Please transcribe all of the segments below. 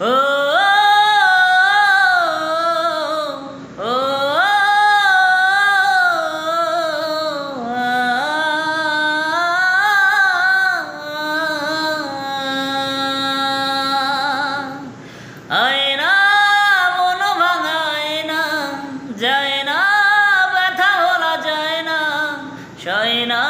ও যায় না ব্যথা হলা যায় না সয় না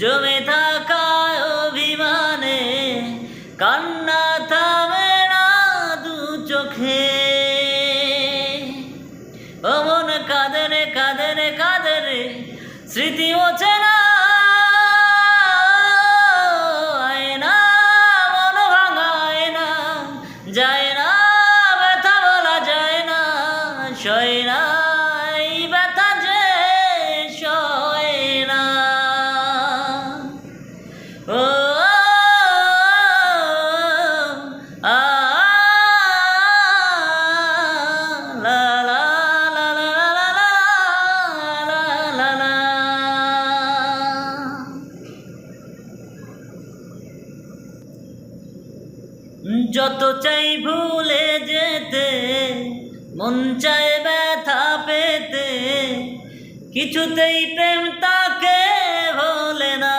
জমে থাকা অভিমানে কান্না থামে না দু চোখে। অমন কাদেরে কাদেরে কাদেরে স্মৃতি মোছে না যায় না। যত চাই ভুলে যেতে, মন চায় ব্যথা পেতে, কিছুতেই প্রেম তাকে ভোলে না।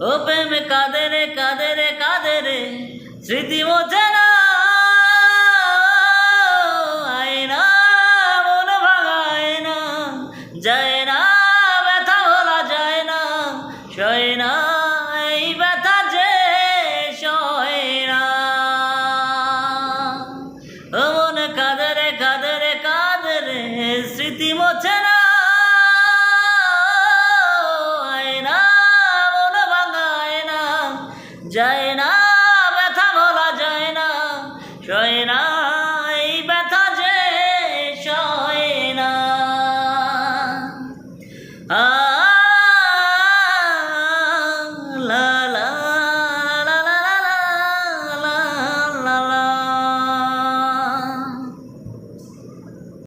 ও প্রেম কাদের কাদের কাদের স্মৃতি মোছে স্মৃতি মোছে না যায় না।